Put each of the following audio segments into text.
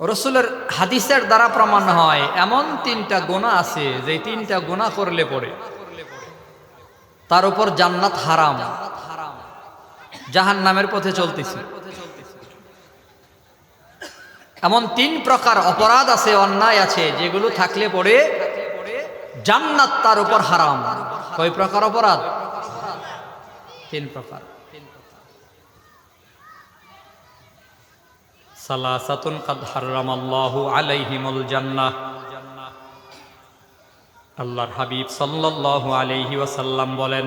রসুলের হাদিসের দ্বারা প্রমাণ হয়, এমন তিনটা গোনা আছে যে তিনটা গোনা করলে পরে তার উপর জান্নাত হারাম। জাহান নামের পথে চলতেছে। এমন তিন প্রকার অপরাধ আছে, অন্যায় আছে, যেগুলো থাকলে পরে জান্নাত তার উপর হারাম। কয় প্রকার অপরাধ? তিন প্রকার। সালাসাতুন কাদ হারামাল্লাহু আলাইহিমুল জান্নাহ। আল্লাহর হাবিব সাল্লাল্লাহু আলাইহি ওয়াসাল্লাম বলেন,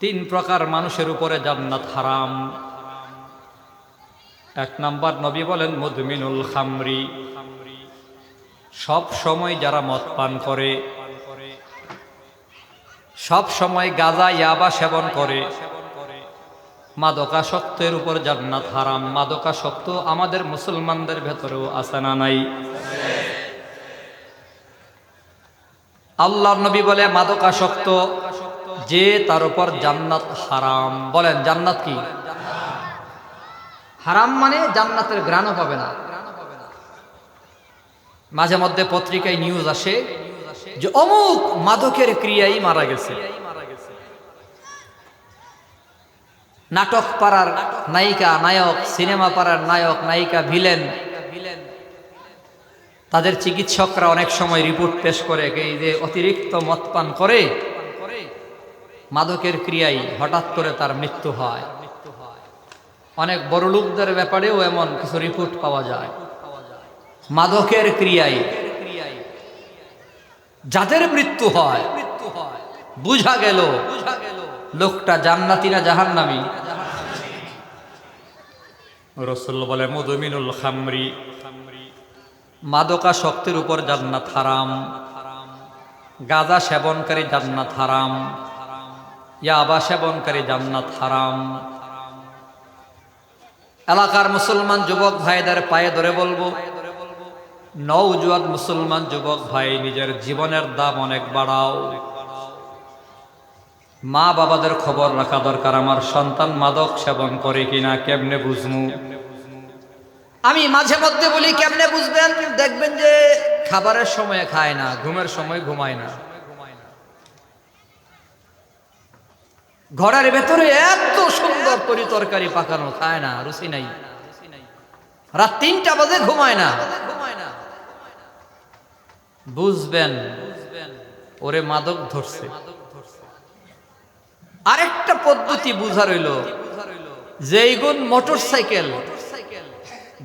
তিন প্রকার মানুষের উপরে জান্নাত হারাম। এক নাম্বার নবী বলেন মধুমিনুল খামরি। সব সময় যারা মদ পান করে, সব সময় গাজা, ইয়াবা সেবন করে। মাদকাসক্তের উপর জান্নাত হারাম। মাদকাসক্ত আমাদের মুসলমানদের ভেতরেও আছে না নাই? আল্লাহ নবী বলে, মাদকাসক্ত যে তার উপর জান্নাত হারাম। বলেন, জান্নাত কি? হারাম মানে জান্নাতের গ্রাণও পাবে না। মাঝে মধ্যে পত্রিকায় নিউজ আসে যে অমুক মাদকের ক্রিয়াই মারা গেছে। নাটক পাড়ার নায়িকা, নায়ক, সিনেমা পাড়ার নায়ক, নায়িকা, ভিলেন। তাদের চিকিৎসকরা অনেক সময় রিপোর্ট পেশ করে এই যে অতিরিক্ত মদ পান করে, মাদকের ক্রিয়ায় হঠাৎ করে তার মৃত্যু হয়। অনেক বড় লোকদের ব্যাপারেও এমন কিছু রিপোর্ট পাওয়া যায়। মাদকের ক্রিয়ায় যাদের মৃত্যু হয়, বুঝা গেল, লোকটা জান্নাতি না জাহান্নামি। রসুল বলে মধুমিনুল খামরি মাদকা শক্তির উপর জান্নাত হারাম। গাজা সেবনকারী জান্নাত হারাম। ইয়াবা সেবনকারী জান্নাত হারাম। এলাকার মুসলমান যুবক ভাইদের পায়ে ধরে বলব নৌজুয়ান মুসলমান যুবক ভাই নিজের জীবনের দাম অনেক বাড়াও। মা বাবাদের খবর রাখা দরকার, আমার সন্তান মাদক সেবন করে কিনা কেমনে বুঝমু? আমি মাঝে মধ্যে বলি, কেমনে বুঝবেন? দেখবেন যে খাবারের সময় খায় না, ঘুমের সময় ঘুমায় না। ঘরের ভেতরে এত সুন্দর তরি তরকারি পাকানো খায় না, রুচি নাই। রাত তিনটা বাজে ঘুমায় না। বুঝবেন, ওরে মাদক ধরছে। আরেকটা পদ্ধতি বুঝা রইল। যেই গুণ মোটর সাইকেল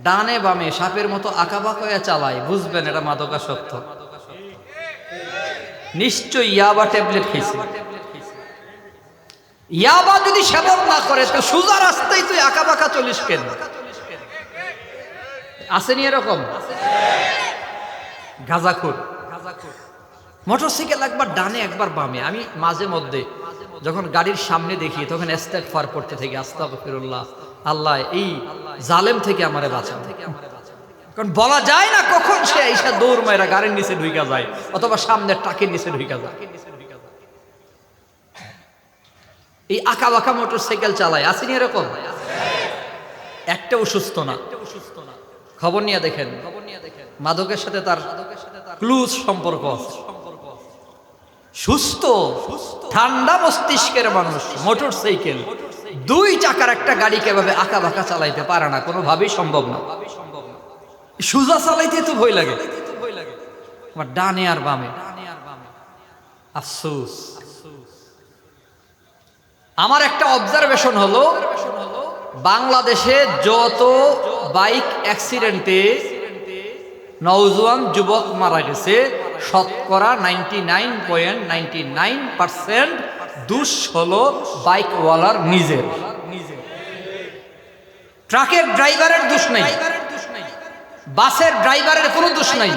ডানে বামে সাপের মতো আঁকা বাঁকা চালায়, বুঝবেন এটা মাদকাসক্ত। নিশ্চয় ইয়াবা ট্যাবলেট খেয়েছে। ইয়াবা যদি সেবন না করে, তো সোজা রাস্তায় তুই আঁকা বাঁকা চলিস কেন? আসেনি এরকম? গাজাখুর। মোটর সাইকেল একবার ডানে, একবার বামে। আমি মাঝে মধ্যে যখন গাড়ির সামনে দেখি, তখন এস্তেক ফার পড়তে থেকে আস্তাক ফিরুল্লাহ আল্লাহ, এই জালেম থেকে আমারে বাঁচান। কারণ বলা যায় না কখন সে এইসা দৌড় মায়েরা গাড়ির নিচে ঢুইকা যায়, অথবা সামনের ট্রাকের নিচে ঢুইকা যায়। এই আঁকা বাঁকা মোটর সাইকেল চালায় আসেনি এরকম? একটা অসুস্থ না। খবর নিয়ে দেখেন খবর নিয়ে দেখেন মাদকের সাথে তার ক্লুজ সম্পর্ক সুস্থ, ঠান্ডা মস্তিষ্কের মানুষ মোটর সাইকেল দুই চাকার একটা গাড়ি কেভাবে আঁকা বাঁকা চালাইতে পারে না, কোনোভাবেই সম্ভব না। সুজা চালাইতে তো ভয় লাগে। আমার ডানে আর বামে। আফসুস। আমার একটা অবজারভেশন হলো, বাংলাদেশে যত বাইক অ্যাক্সিডেন্টে নওজোয়ান যুবক মারা গেছে। শতকরা ninety nine point ninety nine percent দুষ হলো বাইকওয়ালার নিজের। ট্রাকের ড্রাইভারের দোষ নেই। বাসের ড্রাইভারের কোনো দোষ নাই।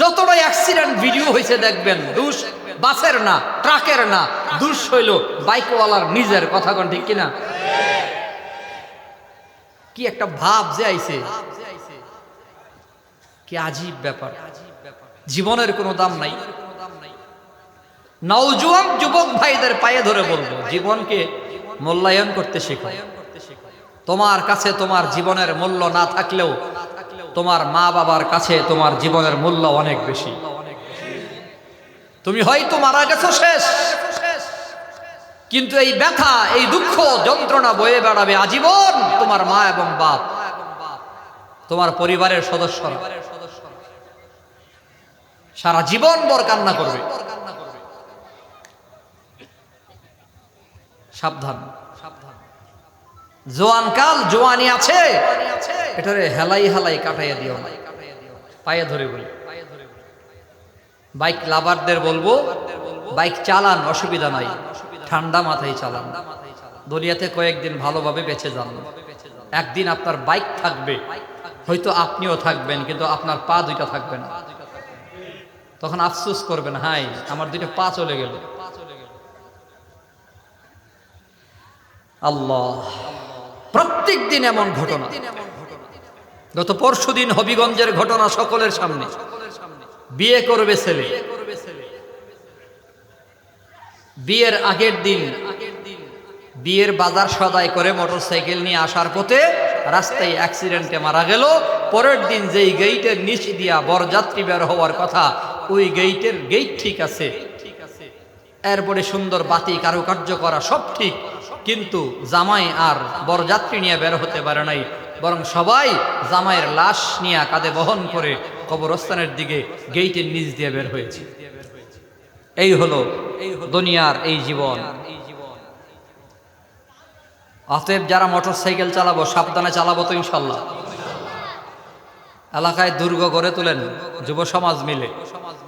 যতটা অ্যাক্সিডেন্ট ভিডিও হয়েছে দেখবেন, দোষ বাসের না, ট্রাকের না, দোষ হইল বাইকওয়ালার নিজের। কথা কোন ঠিক কিনা? কি একটা ভাব যে আইছে। কি আজীব ব্যাপার। জীবনের কোনো দাম নাই। নওজোয়ান যুবক ভাইদের পায়ে ধরে বলব, জীবনকে মূল্যায়ন করতে শেখো। তোমার কাছে তোমার জীবনের মূল্য না থাকলেও তোমার মা বাবার কাছে তোমার জীবনের মূল্য অনেক বেশি। তুমি হয়তো মারা গেছো শেষ, কিন্তু এই ব্যথা, এই দুঃখ, যন্ত্রণা বয়ে বেড়াবে আজীবন তোমার মা এবং বাপ, তোমার পরিবারের সদস্যরা। সারা জীবন বর কান্না করবে। সাবধান। জোয়ান কাল জোয়ানি আছে। এটারে হেলাই হেলাই কাটাইয়া দিও না। পায়ে ধরে বলি। বাইক লাভারদের বলব, বাইক চালান, অসুবিধা নাই। ঠান্ডা মাথায় চালান। দুনিয়াতে কয়েকদিন ভালোভাবে বেঁচে যান। একদিন আপনার বাইক থাকবে। হয়তো আপনিও থাকবেন, কিন্তু আপনার পা দুইটা থাকবে না। তখন আফসোস করবেন, হাই, আমার দুইটা পা চলে গেল। আল্লাহ, প্রত্যেক দিন এমন ঘটনা। গত পরশু দিন হবিগঞ্জের ঘটনা সকলের সামনে। বিয়ে করবে ছেলে। বিয়ের আগের দিন, বিয়ের বাজার সদাই করে মোটরসাইকেল নিয়ে আসার পথে রাস্তায় অ্যাক্সিডেন্টে মারা গেল। পরের দিন যেই গেইটের নিচ দিয়া বরযাত্রী বের হওয়ার কথা ওই গেইটের গেইট ঠিক আছে। এরপরে সুন্দর বাতি, কারুকার্য করা সব ঠিক। কিন্তু জামাই আর বরযাত্রী নিয়ে বের হতে পারে নাই। বরং সবাই জামাইয়ের লাশ নিয়ে কাঁধে বহন করে কবরস্থানের দিকে গেইটের নিচ দিয়ে বের হয়েছে। এই হলো দুনিয়ার এই জীবন। অতএব যারা মোটর সাইকেল চালাবো, সাবধানে চালাবো তো ইনশাল্লাহ। এলাকায় দুর্গ গড়ে তোলেন যুব সমাজ মিলে।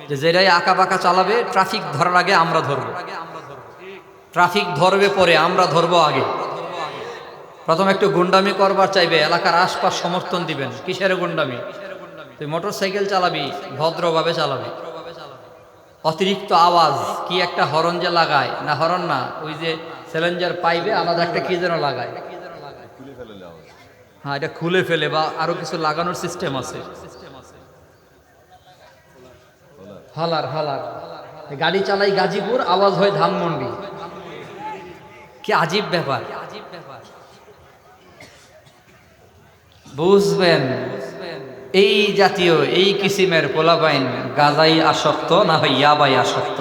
যে যেটাই আঁকা বাঁকা চালাবে ট্রাফিক ধরার আগে আমরা ধরবো। ট্রাফিক ধরবে পরে, আমরা ধরবো আগে। প্রথম একটু গুন্ডামি করবার চাইবে, এলাকার আশপাশ সমর্থন দিবেন। কিসের গুন্ডামি? তুই মোটর সাইকেল চালাবি, ভদ্রভাবে চালাবি। অতিরিক্ত আওয়াজ, কি একটা হরন যে লাগায়? না হরন না, ওই যে স্যালেঞ্জার পাইবে আলাদা একটা কি যেন লাগায়? হ্যাঁ এটা খুলে ফেলে বা আরও কিছু লাগানোর সিস্টেম আছে। হলার হলার। গাড়ি চালাই গাজীপুর, আওয়াজ হয় ধানমন্ডি। কি আজীব ব্যাপার। বুঝবেন, এই জাতীয়, এই কিসিমের পোলাপাইন গাজাই আসক্ত না হয় ইয়াবাই আসক্ত?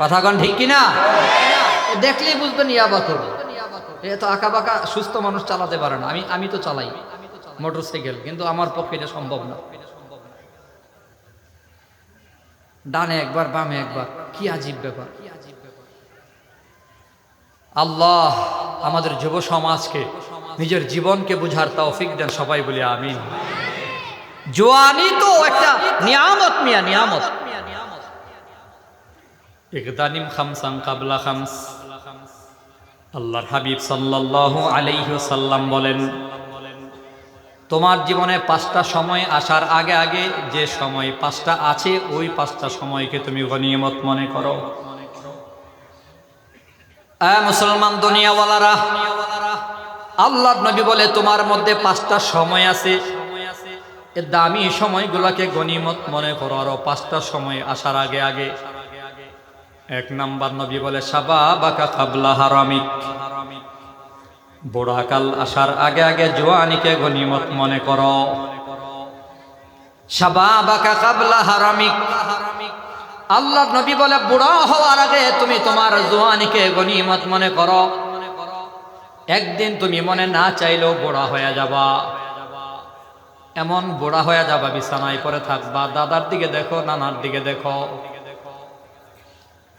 কথা কন ঠিক কিনা? দেখলেই বুঝবেন ইয়াবা তো এ তো আঁকা বাঁকা সুস্থ মানুষ চালাতে পারে না। আমি আমি তো চালাই মোটর সাইকেল কিন্তু আমার পক্ষে এটা সম্ভব না। ডানে একবার, বামে একবার, কি আজীব ব্যাপার। আল্লাহ আমাদের যুব সমাজকে, নিজের জীবনকে বুঝার তৌফিক দেন, সবাই বলি আমিন। জোয়ানি তো একটা নিয়ামত মিয়া, নিয়ামত। ইকদানিম খামসাং কাবলা খামস। আল্লাহর হাবিব সাল্লাল্লাহু আলাইহি সাল্লাম বলেন, তোমার জীবনে পাঁচটা সময় আসার আগে আগে যে সময় পাঁচটা আছে, ওই পাঁচটা সময়কে তুমি গনিয়মত মনে করো। মুসলমান দুনিয়াওয়ালারা আল্লাহ নবী বলে তোমার মধ্যে পাঁচটা সময় আছে। দামি সময়গুলোকে গনিমত মনে করো, আরও পাঁচটা সময় আসার আগে আগে। এক নাম্বার নবী বলে সাবা বাকা কাবলা হারামিক। বুড়াকাল আসার আগে আগে জোয়ানিকে গনিমত মনে করো। সাবা বাকা কাবলা হারামিক। আল্লাহ নবী বলে, বুড়া হওয়ার আগে তুমি তোমার জোয়ানিকে গনিমত মনে করো। একদিন তুমি মনে না চাইলেও বুড়া হয়ে যাবা। এমন বুড়া হয়ে যাবা, বিছানায় পরে থাকবা, দাদার দিকে দেখো, নানার দিকে দেখো।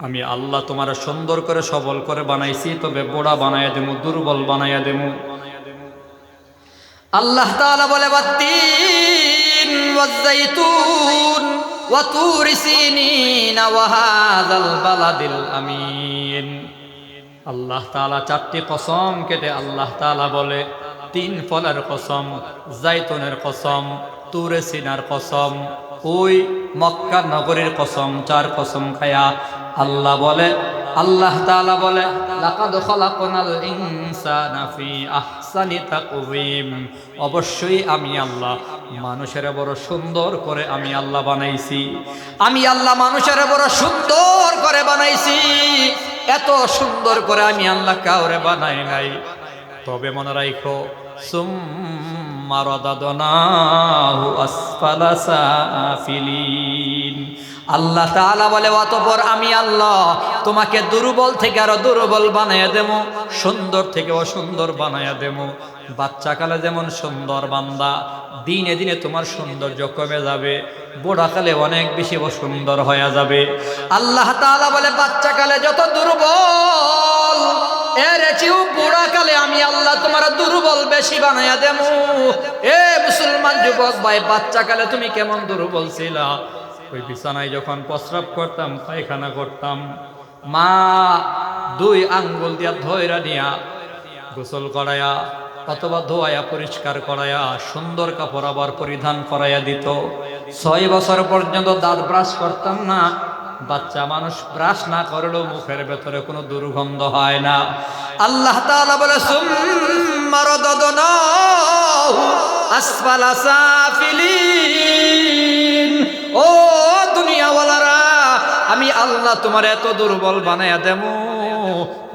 আমি আল্লাহ তোমার সুন্দর করে সবল করে বানাইছি, তবে বুড়া বানাইয়া দেমু, দুর্বল বানাইয়া দেমু। আল্লাহ তাআলা বলে আল্লাহ তাআলা চারটি কসম কেটে আল্লাহ তাআলা বলে, তিন ফলের কসম জাইতুনের কসম, তুরে সিনার কসম, ওই মক্কা নগরীর কসম চার কসম খায়া আল্লাহ বলে, আল্লাহ তাআলা বলে অবশ্যই আমি আল্লাহ, মানুষের বড় সুন্দর করে আমি আল্লাহ বানাইছি। আমি আল্লাহ মানুষের বড় সুন্দর করে বানাইছি। এত সুন্দর করে আমি আল্লাহ কাউরে বানাই নাই। তবে মনে রাখো সুম্মা রাদাদনাহু আল্লাহ তাআলা বলে, অতপর আমি আল্লাহ তোমাকে দুর্বল থেকে আরও দুর্বল বানাইয়া দেবো, সুন্দর থেকে অসুন্দর বানাইয়া দেবো। বাচ্চাকালে যেমন সুন্দর বান্দা, দিনে দিনে তোমার সৌন্দর্য কমে যাবে, বুড়াকালে অনেক বেশি অসুন্দর হয়ে যাবে। আল্লাহ তাআলা বলে, বাচ্চাকালে যত দুর্বল বুড়াকালে আমি আল্লাহ তোমার দুর্বল বেশি বানাইয়া দেবো। এ মুসলমান যুবক ভাই, বাচ্চাকালে তুমি কেমন দুর্বল ছিলা? ওই বিছানায় যখন প্রস্রাব করতাম, পায়খানা করতাম, মা দুই আঙ্গুল দিয়া ধৈরা নিয়া গোসল করায়া অথবা ধোয়ায়া পরিষ্কার করায়া সুন্দর কাপড় আবার পরিধান করাইয়া দিত। ছয় বছর পর্যন্ত দাঁত ব্রাশ করতাম না। বাচ্চা মানুষ ব্রাশ না করলেও মুখের ভেতরে কোনো দুর্গন্ধ হয় না। আল্লাহ তাআলা বলে, সুম্মা রাদাদনাহু আসফালা সাফিলিন। ও দুনিয়াওয়ালারা, আমি আল্লাহ তোমার এত দুর্বল বানাইয়া দেবো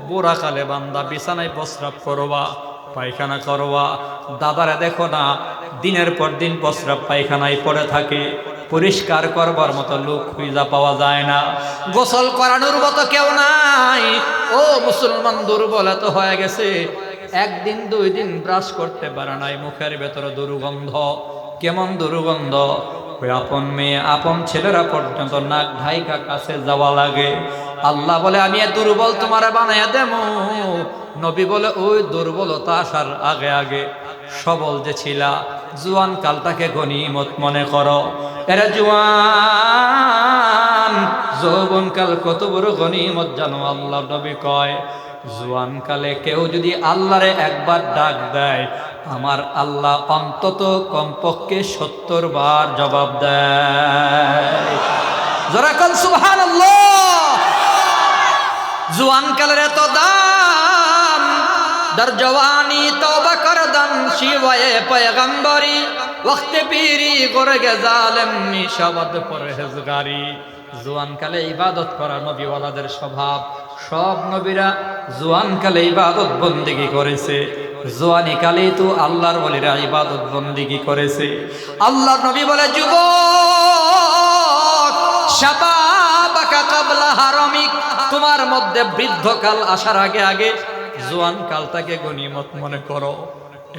বুড়া কালে বান্দা বিছানায় প্রস্রাব করবা, পায়খানা করবা। দাদারা দেখো না, দিনের পর দিন প্রস্রাব পায়খানায় পড়ে থাকে। পরিষ্কার করবার মতো লোক খুঁজা পাওয়া যায় না। গোসল করানোর মতো কেউ নাই। ও মুসলমান দুর্বল এত হয়ে গেছে। একদিন, দুই দিন ব্রাশ করতে পারে নাই, মুখের ভেতরে দুর্গন্ধ। কেমন দুর্গন্ধ? ওই আপন মেয়ে, আপন ছেলেরা পর্যন্ত নাক ঢাইকা কাছে যাওয়া লাগে। আল্লাহ বলে, আমি দুর্বল তোমার বানাইয়া দেবো নবী বলে, ওই দুর্বলতা আসার আগে আগে সবল যে ছিলা, জুয়ান কালটাকে গনিমত মনে করো। এরা জুয়ান, যৌবন কাল কত বড় গনিমত জানো আল্লাহ নবী কয়। জুয়ান কালে কেউ যদি আল্লাহরে একবার ডাক দেয় আমার আল্লাহ অন্তত কমপক্ষে সত্তর বার জবাব দেয়। জোরা কল সুবহান জুয়ান কালের এত দাম, দর জওয়ানি তওবা কর দাম শিবায়ে পয়গম্বরি, ওয়াক্তে পীরি করে গে জালেম, নিশাবদ পরহেজগারি। জুয়ান কালে ইবাদত করা নবীওয়ালাদের স্বভাব সব নবীরা জুয়ান কালে ইবাদত বন্দিগি করেছে। জোয়ানি কালেই তো আল্লাহর বলিরা ইবাদত বন্দিগি করেছে। আল্লাহর নবী বলে হারামিক। তোমার মধ্যে বৃদ্ধকাল আসার আগে আগে জোয়ান কালটাকে গনিমত মনে করো।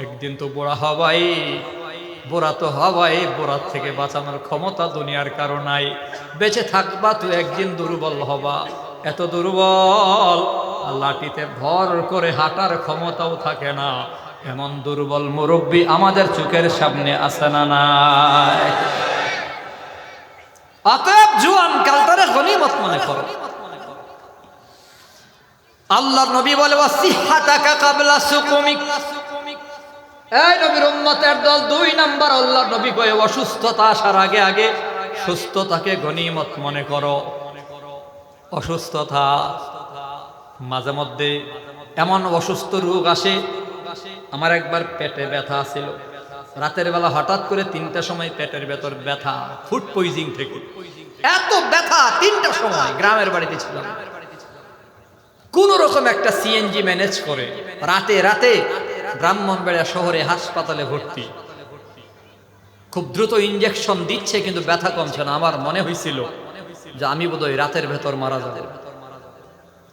একদিন তো বুড়া হবাই, বুড়া তো হবাই, বুড়ার থেকে বাঁচানোর ক্ষমতা দুনিয়ার কারও নাই। বেঁচে থাকবা তুই একদিন দুর্বল হবা। এত দুর্বল। লাঠিতে ভর করে হাঁটার ক্ষমতাও থাকে না। এমন দুর্বল মুরব্বী আমাদের চোখের সামনে আসে না নাই? অতএব জুয়ান কালটারে গনিমত মনে করো। আল্লাহ নবী বলে, ওয়াসিহাতাকা কাবলা সুকুমিক। এই নবীর উম্মতের দল দুই নাম্বার। আল্লাহ নবী কয়ে, অসুস্থতা আসার আগে আগে সুস্থতাকে গনিমত মনে করো। অসুস্থতা, মাঝে মধ্যে এমন অসুস্থ রোগ আসে, আমার একবার পেটে ব্যথা ছিল রাতের বেলা হঠাৎ করে তিনটা সময় পেটের ভেতর ব্যথা ফুড পয়জিং থেকে। এত ব্যথা তিনটা সময় গ্রামের বাড়িতে ছিল। কোন রকম একটা সিএনজি ম্যানেজ করে রাতে রাতে ব্রাহ্মণবাড়িয়া শহরে হাসপাতালে ভর্তি। খুব দ্রুত ইঞ্জেকশন দিচ্ছে, কিন্তু ব্যথা কমছে না, আমার মনে হয়েছিল যে আমি বোধহয় রাতের ভেতর মারা যাব।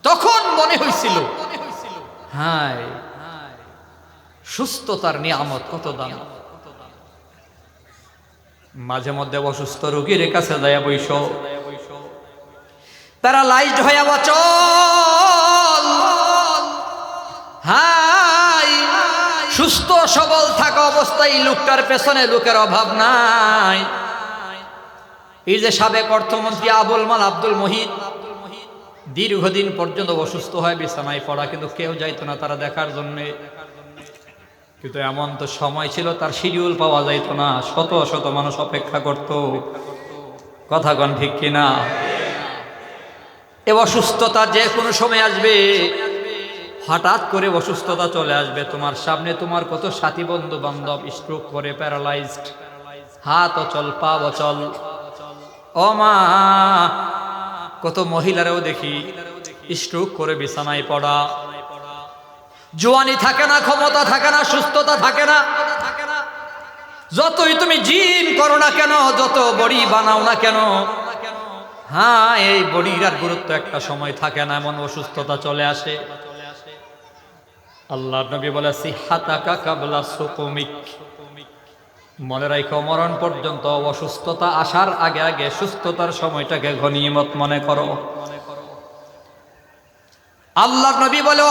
তখন মনে হয়েছিল হ্যাঁ সুস্থতার নিয়ামত কত দাম। মাঝে মধ্যে অসুস্থ রোগীর কাছে যায় বৈশ প্যারালাইজড হয়ে অচল হাই সুস্থ সবল থাকা অবস্থায় লোকটার পেছনে লোকের অভাব নাই। এই যে সাবেক অর্থমন্ত্রী আবুল মাল আব্দুল মহিদ দীর্ঘদিন পর্যন্ত অসুস্থ হয়, বিছানায় পড়া, কিন্তু কেউ যাইতো না তারা দেখার জন্যে। কিন্তু এমন তো সময় ছিল, তার শিডিউল পাওয়া যাইত না। শত শত মানুষ অপেক্ষা করত। কথা কন ঠিক কিনা? এ অসুস্থতা যে কোনো সময় আসবে। হঠাৎ করে অসুস্থতা চলে আসবে। তোমার সামনে তোমার কত সাথী বন্ধু বান্ধব স্ট্রোক করে প্যারালাইজড হাত অচল, পা অচল। ও মা, কত মহিলারাও দেখি, স্ট্রোক করে বিছানায় পড়া। জোয়ানি থাকে না, ক্ষমতা থাকে না, সুস্থতা থাকে না। যতই তুমি জিম করো না কেন, যত বড়ি বানাও না কেন হ্যাঁ এই বডির আর গুরুত্ব একটা সময় থাকে না, এমন অসুস্থতা চলে আসে। আল্লাহ নবী বলে, সিহাতাকা কাবলা সুকুমিক। মনে রাখো মরণ পর্যন্ত অসুস্থতা আসার আগে আগে সুস্থতার সময়টাকে ঘনিমত মনে করো। আল্লাহ নবী বলে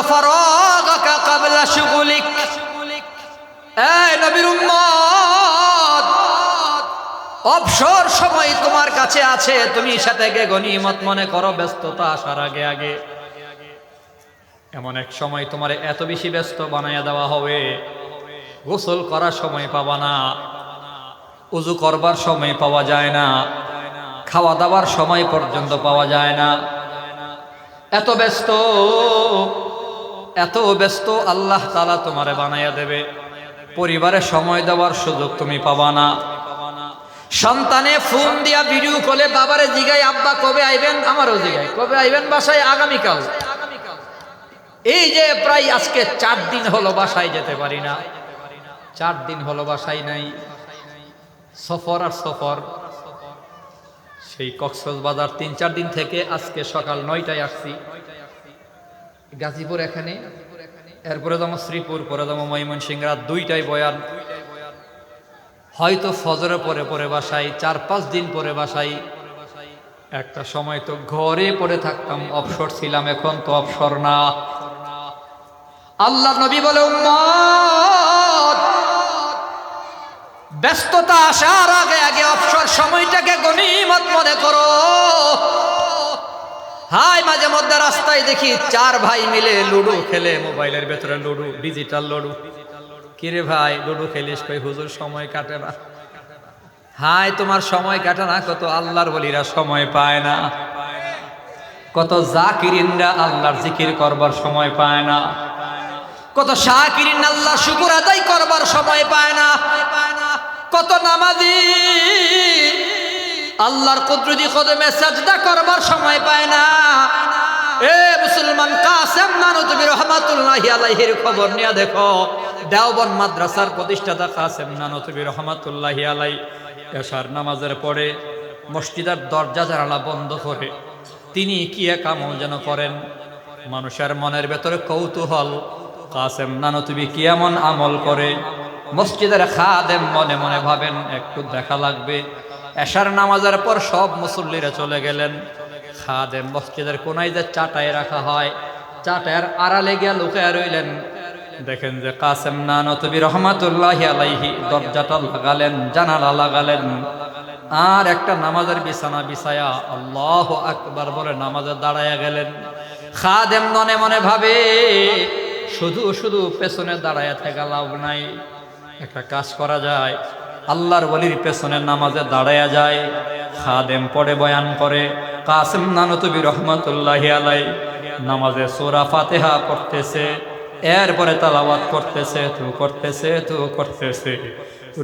অবসর সময় তোমার কাছে আছে, তুমি সাথে গে গনিমত মনে করো, ব্যস্ততা আসার আগে আগে। এমন এক সময় তোমার এত বেশি ব্যস্ত বানাইয়া দেওয়া হবে, গোসল করার সময় পাবা না। উজু করবার সময় পাওয়া যায় না খাওয়া দাওয়ার সময় পর্যন্ত পাওয়া যায় না। এত ব্যস্ত এত ব্যস্ত আল্লাহ তালা তোমারে বানাইয়া দেবে। পরিবারে সময় দেওয়ার সুযোগ তুমি পাবা না। সন্তানে ফোন দিয়া ভিডিও কলে বাবারে জিগাই আব্বা, কবে আইবেন? আমারও জিগাই কবে আইবেন বাসায়? আগামীকাল। এই যে প্রায় আজকে চার দিন হলো বাসায় যেতে পারি না। চার দিন হলো বাসায় নাই। সফর আর সফর। সেই কক্সবাজার তিন চার দিন থেকে আজকে সকাল নয়টায় আসছি। গাজীপুর এখানে, এরপরে যেমন শ্রীপুর, পরে যেমন ময়মনসিংহ, রাত দুইটায় বয়ান। হয়তো ফজরে পরে পরে বাসাই চার পাঁচ দিন পরে বাসাই একটা সময় তো ঘরে পড়ে থাকতাম, অবসর ছিলাম, এখন তো অবসর না। আল্লাহ নবী বলে উম্মত ব্যস্ততা আসার আগে আগে অবসর সময়টাকে গনিমত মনে করো। হাই, মাঝে মধ্যে রাস্তায় দেখি চার ভাই মিলে লুডো খেলে, মোবাইলের ভেতরে লুডো, ডিজিটাল লুডো। কিরে ভাই, লুডো খেলিস কই? হুজুর, সময় কাটে না। হাই, তোমার সময় কাটে না? কত আল্লাহর বলিরা সময় পায় না। কত জাকিরিনরা আল্লাহর জিকির করবার সময় পায় না। কত শাকিরিন আল্লাহ শুকুর আদায় করবার সময় পায় না। কত নামাজি? আল্লাহর কুদরতি কদমে সাজদা করবার সময় পায় না। এ মুসলমান কাসেম নানুতুবি রহমাতুল্লাহি আলাইহির খবর নিয়ে দেখো। দেওবন মাদ্রাসার প্রতিষ্ঠাতা কাসেম নানুতুবি রহমাতুল্লাহি আলাই। এশার নামাজের পরে মসজিদের দরজা জানালা বন্ধ করে তিনি কি এক আমল যেন করেন? মানুষের মনের ভেতরে কৌতূহল, কাসেম নানুতুবি কি এমন আমল করে? মসজিদের খাদেম মনে মনে ভাবেন, একটু দেখা লাগবে। এশার নামাজের পর সব মুসল্লিরা চলে গেলেন। খাদেম মসজিদের কোনায় যে চাটায় রাখা হয়, চাটায়ের আড়ালে গিয়া লুকায় রইলেন। দেখেন যে কাসেম নানতবি রহমাতুল্লাহ আলাইহি, দরজাটা লাগালেন, জানালা লাগালেন। আর একটা নামাজের বিছানা বিছায়া আল্লাহ আকবার বলে নামাজে দাঁড়ায়া গেলেন। খাদেম মনে মনে ভাবে, শুধু শুধু পেছনে দাঁড়ায়া থাকা লাভ নাই। একটা কাজ করা যায়, আল্লাহর বলির পেছনে নামাজে দাঁড়ায়া যায়, খাদেম পড়ে, বয়ান করে, কাসেম নানতবি রহমতুল্লাহ আলাই নামাজে সোরা ফাতেহা পড়তেছে, এরপরে তালাবাত করতেছে, তু করতেছে তু করতেছে।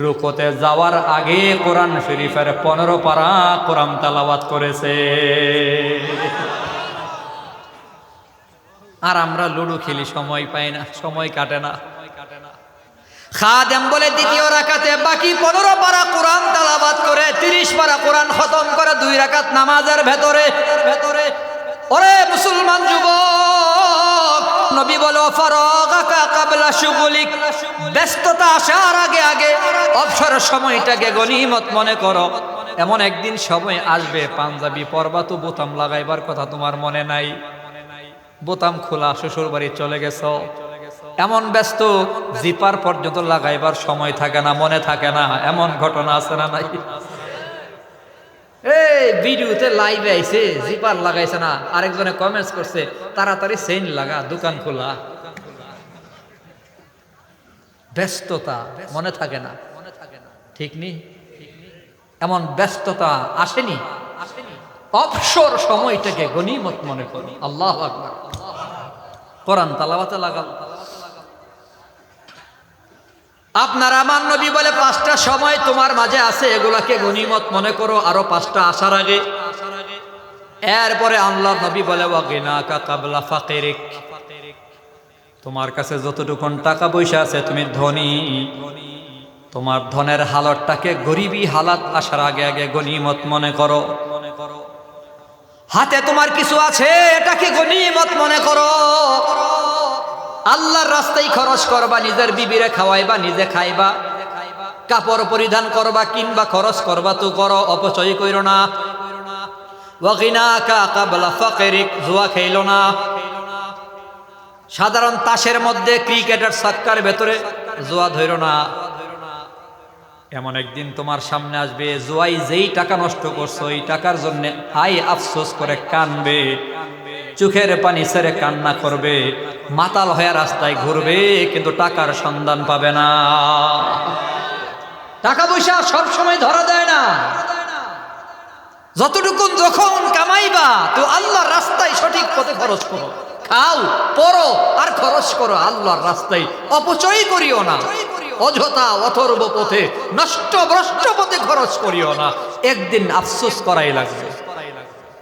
রুকোতে যাওয়ার আগে কোরআন শরীফের পনেরো পারা কোরআন তালাবাত করেছে। আর আমরা লুডু খেলি, সময় পাই না, সময় কাটে না। খাদেম বলে দ্বিতীয় রাকাতে বাকি পনেরো পারা কোরআন তালাবাদ করে, তিরিশ পারা কোরআন খতম করে দুই রাকাত নামাজের ভেতরে ভেতরে। ওরে মুসলমান যুবক, নবী ব্যস্ততা আসার আগে আগে সময়টাকে মনে করো। এমন একদিন সময় আসবে, পাঞ্জাবি তো বোতাম লাগাইবার কথা তোমার মনে নাই। বোতাম খোলা শ্বশুর বাড়ি চলে গেছ। এমন ব্যস্ত, জিপার পর্যন্ত লাগাইবার সময় থাকে না, মনে থাকে না, এমন ঘটনা আছে না নাই? এই ভিডিওতে লাইভে আইছে, জিপার লাগাইছে না, আরেকজনে কমেন্টস করছে, তাড়াতাড়ি সেইন লাগা, দোকান খোলা। ব্যস্ততা, মনে থাকে না। ঠিক নি? এমন ব্যস্ততা আসেনি? অবসর সময়টাকে গনিমত মনে করো। আল্লাহ আকবার। কোরআন তালাবাতে লাগাল আপনার আমার নবী বলে পাঁচটা সময় তোমার মাঝে আছে, এগুলাকে গনিমত মনে করো, আরও পাঁচটা আসার আগে। এরপরে আল্লাহ নবী বলে তোমার কাছে যতটুকুন টাকা পয়সা আছে, তুমি ধনী। তোমার ধনের হালতটাকে গরিবী হালাত আসার আগে আগে গনিমত মনে করো। হাতে তোমার কিছু আছে, এটাকে গনিমত মনে করো। আল্লাহর রাস্তায় খরচ করবা, নিজের বিবিরে খাওয়াইবা, নিজে খাইবা। কাপড় পরিধান করবা, কিংবা খরচ করবা তো করো, অপচয় কইরো না। জুয়া না। সাধারণ তাসের মধ্যে ক্রিকেটের সাক্কার ভেতরে জুয়া ধইরো না। এমন একদিন তোমার সামনে আসবে, জুয়াই যেই টাকা নষ্ট করছ, এই টাকার জন্য আই আফসোস করে কানবে। চোখের পানি ছেড়ে কান্না করবে, মাতাল হয়ে রাস্তায় ঘুরবে, কিন্তু টাকার সন্ধান পাবে না। টাকা পয়সা সব সময় ধরা দেয় না। যতটুকুন যখন কামাইবা, তো আল্লাহর রাস্তায় সঠিক পথে খরচ করো। খাও পড়ো আর খরচ করো, আল্লাহর রাস্তায় অপচয় করিও না। অযথা অথর্ব পথে, নষ্ট ভ্রষ্ট পথে খরচ করিও না। একদিন আফসোস করাই লাগবে।